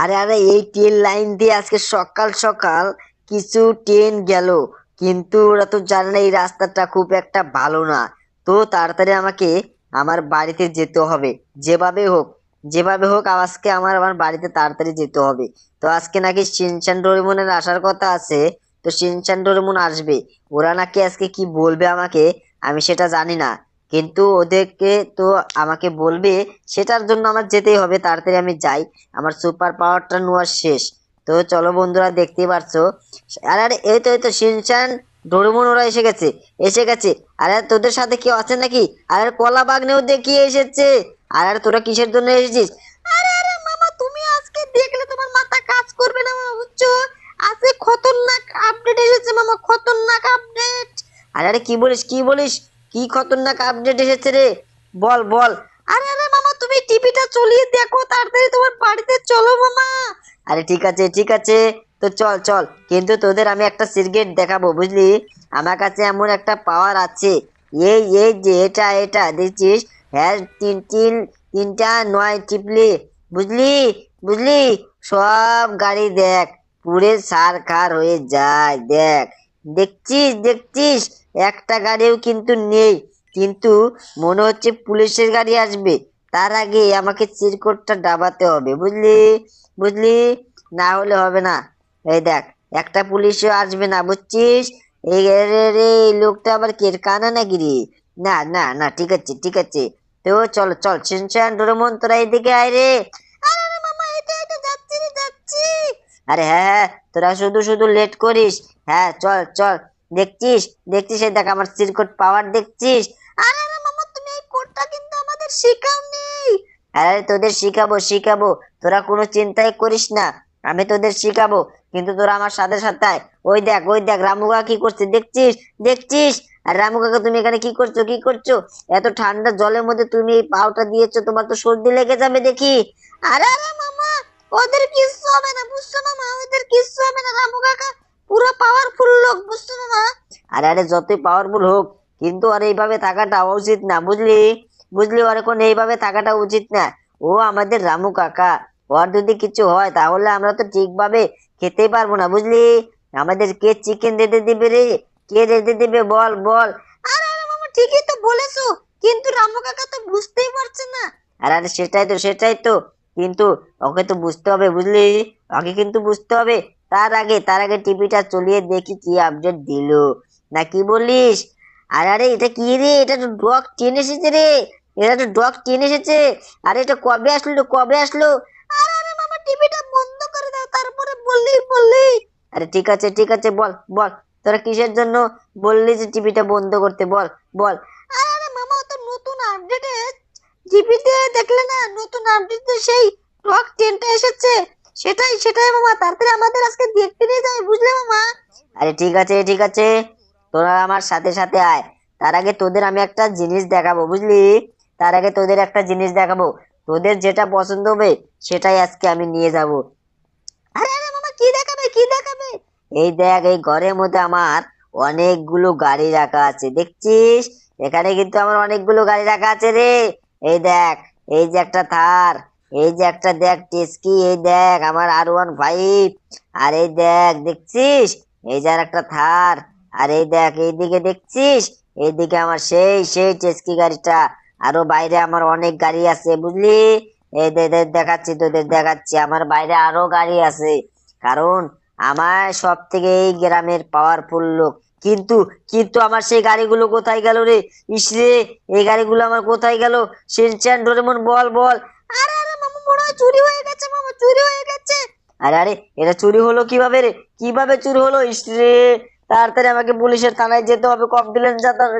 আরে আরে, এই ট্রেন লাইন দিয়ে আজকে সকাল সকাল কিছু ট্রেন গেল। কিন্তু ওরা তো জানে না এই রাস্তাটা খুব একটা ভালো না। তো তাড়াতাড়ি আমাকে আমার বাড়িতে যেতে হবে। যেভাবে হোক যেভাবে হোক আজকে আমার আমার বাড়িতে তাড়াতাড়ি যেতে হবে। তো আজকে নাকি শিনচান ডোরেমনের আসার কথা আছে। তো শিনচান ডোরেমন আসবে। ওরা নাকি আজকে কি বলবে আমাকে, আমি সেটা জানি না। কিন্তু ওদেরকে তো আমাকে বলবে, সেটার জন্য আমার যেতেই হবে, তাড়াতাড়ি আমি যাই। আমার সুপার পাওয়ারটা নেওয়ার শেষ। তো চলো বন্ধুরা, দেখতেই পারছ। আরে আরে, এই তো এই তো, শিনচান, ডোরেমন, ওরা এসে গেছে এসে গেছে। আরে তোদের সাথে কেউ আছে নাকি? আরে কলা বাগনেও দেখি এসেছে। আর, আরে তোরা কিসের জন্য এসেছিস? আরে আরে, মামা, তুমি আজকে দেখলে তোমার মাথা কাজ করবে না, মামা, বুঝছ? আজকে খতরনাক আপডেট এসেছে, মামা, খতরনাক আপডেট আরে আরে, কি বলিস কি বলিস? কি খতরনাক আপডেট এসেছে রে? বল বল। আরে আরে, মামা, তুমি টিভিটা চলিয়ে দেখো, তাড়াতাড়ি তোমার বাড়িতে চলো, মামা। আরে, ঠিক আছে ঠিক আছে। তো চল চল। কিন্তু তোদের আমি একটা সিগারেট দেখাবো, বুঝলি? আমার কাছে এমন একটা পাওয়ার আছে। এই এই যে, এটা এটা দেখছিস হ্যাঁ তিন তিন, তিনটা, নয় টিপলি বুঝলি? বুঝলি? সব গাড়ি দেখ। পুরে সার খার হয়ে যায়, দেখ। দেখছিস দেখছিস? একটা গাড়িও কিন্তু নেই। কিন্তু মনে হচ্ছে পুলিশের গাড়ি আসবে। তার আগে আমাকে চিরকোটটা ডাবাতে হবে, বুঝলি? বুঝলি? না হলে হবে না। এই দেখ, একটা পুলিশও আসবে না, বুঝছিস? এই রে লোকটা আবার কে কানা নাকি রে? না না না, ঠিক আছে ঠিক আছে। তো চল চল শিনচান ডোরেমন তোরা এদিকে আয় রে। আরে মামা এটা এটা আরে হ্যাঁ হ্যাঁ তোরা শুধু শুধু লেট করিস। হ্যাঁ চল চল। দেখছিস? দেখছিস এই দেখ আমার সিরকোট পাওয়ার দেখছিস? আরে আরে মামা, তুমি এই কোডটা কিন্তু আমাদের শেখাও আরে তোদের শিখাবো শিখাবো। তোরা কোনো চিন্তাই করিস না। আমি তোদের শিখাবো। কিন্তু তোরা আমার সাথে সাথে ওই দেখ ওই দেখ, রামুকা কি করছে? দেখছিস? দেখছিস? আর রামু কাকা তুমি এখানে কি করছ? কি করছ? এত ঠান্ডা জলের মধ্যে তুমি এই পাউটা দিয়েছ, তোমার তো সর্দি লেগে যাবে দেখি। আরে আরে ওদের কিচ্ছু হবে না বুঝছ মামা ওদের কিচ্ছু হবে না রামু কাকা? পুরো পাওয়ারফুল লোক বুঝছ মামা আরে আরে যতই পাওয়ারফুল হোক কিন্তু আর এইভাবে থাকাটা উচিত না বুঝলি? বুঝলি ওর এখন এইভাবে থাকাটা উচিত না। ও আমাদের রামু কাকা ওর যদি কিছু হয় তাহলে আমরা তো ঠিকভাবে খেতেই পারব না বুঝলি? আমাদের কে চিকেন দিতে দিবে রে কে দিতে দিবে বল বল। আরে আরে মামা ঠিকই তো বলেছ কিন্তু রামু কাকা তো বুঝতেই পারছে না। আরে আরে সেটাই তো সেটাই তো। কিন্তু ওকে তো বুঝতে হবে, বুঝলি? ওকে কিন্তু বুঝতে হবে। তার আগে তার আগে টিভিটা চলিয়ে দেখি কি আপডেট দিল। না, কি বলিস? আরে আরে, এটা কি রে? এটা তো ডগ টেন এসেছে রে। এটা তো ডগ টেন এসেছে। আরে, এটা কবে আসলো কবে আসলো? আরে আরে মামা টিভিটা বন্ধ করে দাও। তারপরে বললি বললি। আরে, ঠিক আছে ঠিক আছে, বল বল। তোরা কিসের জন্য বললি যে টিভিটা বন্ধ করতে? বল বল আরে আরে মামা তো নতুন আপডেটে টিভিতে দেখলে না নতুন আপডেটে সেই ডগ টেনটা এসেছে সেটাই সেটাই মামা তাড়াতাড়ি আমাদের আজকে দেখতে নিয়ে যাই বুঝলে মামা? আরে ঠিক আছে ঠিক আছে তোরা আমার সাথে সাথে আয় তার আগে তোদের আমি একটা জিনিস দেখাবো বুঝলি? তার আগে তোদের একটা জিনিস দেখাবো তোদের যেটা পছন্দ হবে সেটাই আজকে আমি নিয়ে যাব। আরে আরে মামা কি দেখাবে কি দেখাবে? এই দেখ এই ঘরের মধ্যে আমার অনেকগুলো গাড়ি রাখা আছে দেখছিস? এখানে কিন্তু আমার অনেকগুলো গাড়ি রাখা আছে রে। এই দেখ, এই যে একটা থার, এই যে একটা দেখ টেস্কি, এই দেখ আমার আর ওয়ান ফাইভ, আর এই দেখ, দেখছিস? এই যে আর একটা থার, আর এই দেখ এইদিকে দেখছিস? এইদিকে আমার সেই সেই টেস্কি গাড়িটা, আরও বাইরে আমার অনেক গাড়ি আছে, বুঝলি? এই দেখাচ্ছি তোদের, দেখাচ্ছি, আমার বাইরে আরও গাড়ি আছে, কারণ আমার সব থেকে এই গ্রামের পাওয়ারফুল লোক। কিন্তু কিন্তু আমার সেই গাড়িগুলো কোথায় গেল রে? ইস রে, এই গাড়িগুলো আমার কোথায় গেল? শিনচ্যান ডোরেমন, বল বল। আরে আরে, মামা, মনে হয় চুরি হয়ে গেছে, মামা, চুরি হয়ে গেছে। আরে আরে, এটা চুরি হলো কীভাবে রে? কীভাবে চুরি হলো? ইস রে, তাড়াতাড়ি আমাকে পুলিশের থানায় যেতে হবে, কমপ্লেন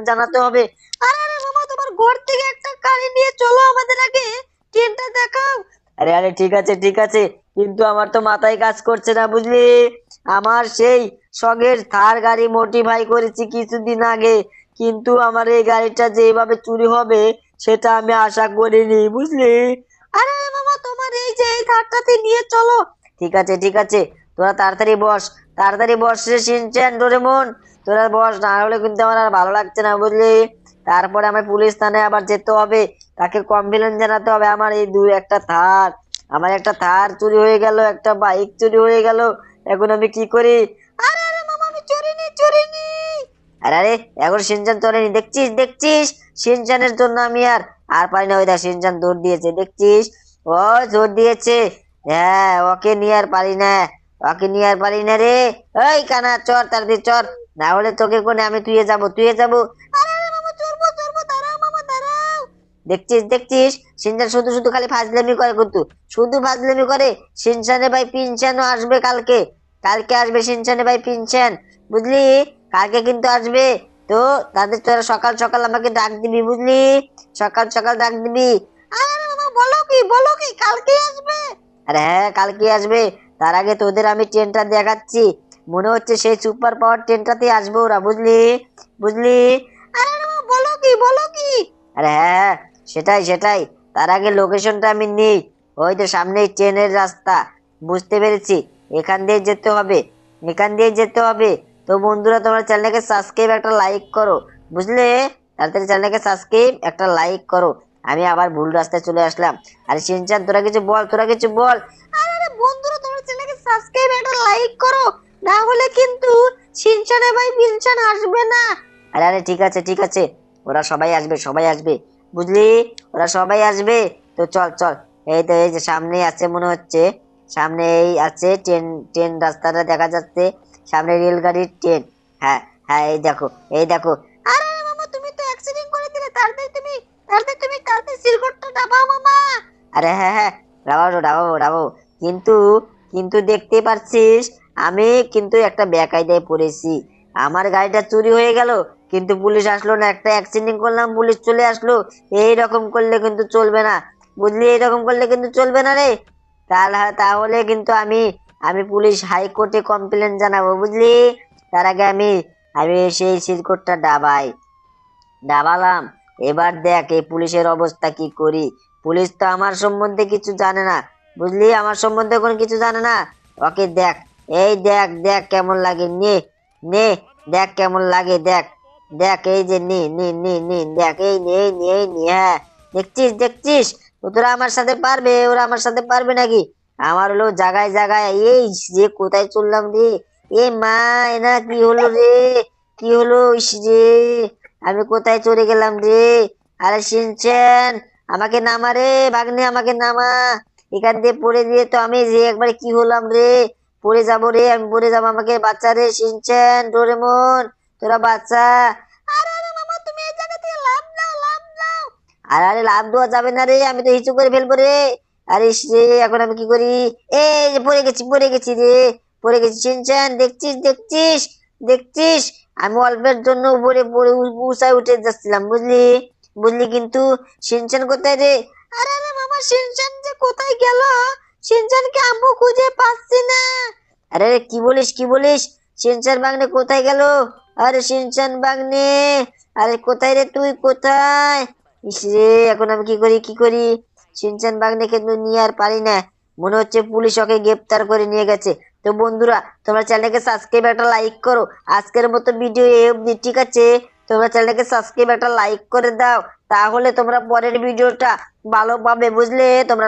জানাতে হবে। আরে আরে, মামা, তোমার ঘর থেকে একটা গাড়ি নিয়ে চলো আমাদের আগে। ট্রেনটা দেখাও। আরে আরে, ঠিক আছে ঠিক আছে, কিন্তু আমার তো মাথায় কাজ করছে না, বুঝলি? আমার সেই সগের থার গাড়ি মোটিফাই করেছি কিছুদিন আগে। কিন্তু আমার এই গাড়িটা যেভাবে চুরি হবে, সেটা আমি আশা করিনি, বুঝলি? আরে মামা, তোমার এই যে এই থারটাতে নিয়ে চলো। ঠিক আছে ঠিক আছে। তোরা তাড়াতাড়ি বস তাড়াতাড়ি বস রে শিনচ্যান ডোরেমন তোরা বস, না হলে কিন্তু আমার আর ভালো লাগছে না, বুঝলি? তারপরে আমার পুলিশ থানায় আবার যেতে হবে। তাকে কমপ্লেন জানাতে হবে, আমার এই দু একটা থার। আমার একটা থার চুরি হয়ে গেল, একটা বাইক চুরি হয়ে গেল। এখন আমি কি করি? আরে আরে মামা, আমি চুরিনি চুরিনি আরে আরে, এখন সিনচান চলেনি দেখছিস দেখছিস? সিনচানের জন্য আমি আর আর পারি না। ওই দেখ, সিনচান দৌড় দিয়েছে, দেখছিস? ও দৌড় দিয়েছে। হ্যাঁ ওকে নিয়ে আর পারি না, ওকে নিয়ে আর পারি না রে। ওই কানা চর তাড়াতাড়ি চর না হলে তোকে কোনে, আমি তুইয়ে যাব তুইয়ে যাব। দেখছিস দেখছিস? সিনচান শুধু শুধু খালি ফাজলামি করে কিন্তু। শুধু ফাজলামি করে, সিনচানে ভাই পিনচানও আসবে কালকে। কালকে আসবে সিনচানে ভাই পিনচান, বুঝলি? কালকে কিন্তু আসবে। তো তাদের তোরা সকাল সকাল আমাকে ডাক দিবি, বুঝলি? সকাল সকাল ডাক দিবি। বলো কি বলো কি, কালকে আসবে? আরে হ্যাঁ কালকে আসবে। তার আগে তোদের আমি ট্রেনটা দেখাচ্ছি। মনে হচ্ছে সেই সুপার পাওয়ার ট্রেনটাতে আসবে ওরা, বুঝলি? বুঝলি? আরে বলো কি বলো কি? আরে হ্যাঁ সেটাই সেটাই। তার আগে লোকেশনটা আমি নিই। ওই তো সামনেই ট্রেনের রাস্তা, বুঝতে পেরেছি। এখান দিয়ে যেতে হবে, এখান দিয়ে যেতে হবে। তো বন্ধুরা, তোমরা চ্যানেলকে সাবস্ক্রাইব একটা লাইক করো, বুঝলে? তাড়াতাড়ি চ্যানেলকে সাবস্ক্রাইব একটা লাইক করো। আমি আবার ভুল রাস্তায় চলে আসলাম। আরে সিনচান, তোরা কিছু বল, তোরা কিছু বল। আরে বন্ধুরা, তোমরা চ্যানেলকে সাবস্ক্রাইব একটা লাইক করো। না হলে কিন্তু সিনচানে ভাই পিনচান আসবে না। আরে আরে, ঠিক আছে ঠিক আছে। ওরা সবাই আসবে সবাই আসবে, বুঝলি? ওরা সবাই আসবে। তো চল চল। এই তো, এই যে সামনে আছে মনে হচ্ছে। সামনে এই আছে ট্রেন ট্রেন রাস্তাটা দেখা যাচ্ছে। সামনে রেলগাড়ির ট্রেন। হ্যাঁ হ্যাঁ এই দেখো এই দেখো। আরে মামা, তুমি তো অ্যাক্সিডেন্ট করে দিলে। তাড়াতাড়ি তুমি তাড়াতাড়ি তুমি, তাড়াতাড়ি সিলগড়টা ডাবাও মামা। আরে হ্যাঁ হ্যাঁ ডাবাবো ডাবাবো ডাবাবো কিন্তু কিন্তু দেখতে পাচ্ছিস, আমি কিন্তু একটা বেকায়দায় পড়েছি। আমার গাড়িটা চুরি হয়ে গেল, কিন্তু পুলিশ আসলো না। একটা অ্যাক্সিডেন্ট করলাম, পুলিশ চলে আসলো। এই রকম করলে কিন্তু চলবে না। বুঝলি এরকম করলে কিন্তু চলবে না রে। তাহলে তাহলে কিন্তু আমি আমি পুলিশ হাইকোর্টে কমপ্লেন জানাব, বুঝলি? তার আগে আমি আমি সেই সিলকোটটা ডাবাই ডাবালাম এবার দেখ, এই পুলিশের অবস্থা কি করি? পুলিশ তো আমার সম্বন্ধে কিছু জানে না, বুঝলি? আমার সম্বন্ধে কোনো কিছু জানে না? ওকে, দেখ। এই দেখ দেখ কেমন লাগে, নে নে, দেখ কেমন লাগে, দেখ। দেখ, এই যে নি নি নি নি, দেখ, এই নে এই নে নে হ্যাঁ। দেখছিস দেখছিস? তোরা আমার সাথে পারবে, ওরা আমার সাথে পারবে নাকি? আমার হলো জায়গায় জায়গায় এই যে কোথায় চললাম রে? এ মা এনা কি হলো রে? কি হলো? রে, আমি কোথায় চলে গেলাম রে? আরে শিনছেন আমাকে নামা রে, ভাগ্নে আমাকে নামা। এখান দিয়ে পড়ে দিয়ে তো আমি যে একবারে কি হলাম রে? পড়ে যাব রে, আমি পড়ে যাব আমাকে বাচ্চা রে শিনছেন ডোরেমন, তোরা বাচ্চা আরে আরে মামা তুমি এই জায়গা থেকে লাভ দাও লাভ দাও আরে আরে লাভ দেওয়া যাবে না রে আমি তো হিচু করে ফেলব রে। আরে রে এখন আমি কি করি? এই যে পড়ে গেছি পড়ে গেছি রে। পড়ে গেছি চিনচান দেখছিস দেখছিস দেখছিস? আমি অল্পের জন্য উপরে পড়ে উঁচায় উঠে যাচ্ছিলাম বুঝলি? বুঝলি কিন্তু সিনচান কোথায় রে? আরে আরে মামা সিনচান যে কোথায় গেল? সিনচানকে আম্মু খুঁজে পাচ্ছি না। আরে আরে, কি বলিস কি বলিস? সিনচান বাগনে কোথায় গেল? আরে সিনচান বাগনে আরে কোথায় রে তুই? কোথায়? ইস রে, এখন আমি কি করি কি করি? সিনচান বাগনে কিন্তু নিয়ে আর পারি না। মনে হচ্ছে পুলিশ ওকে গ্রেপ্তার করে নিয়ে গেছে। তো বন্ধুরা, তোমরা চ্যানেলকে সাবস্ক্রাইব একটা লাইক করো। আজকের মতো ভিডিও এ অবধি, ঠিক আছে? তোমরা চ্যানেলকে সাবস্ক্রাইব একটা লাইক করে দাও। তাহলে তোমরা পরের ভিডিওটা ভালো পাবে, বুঝলে? তোমরা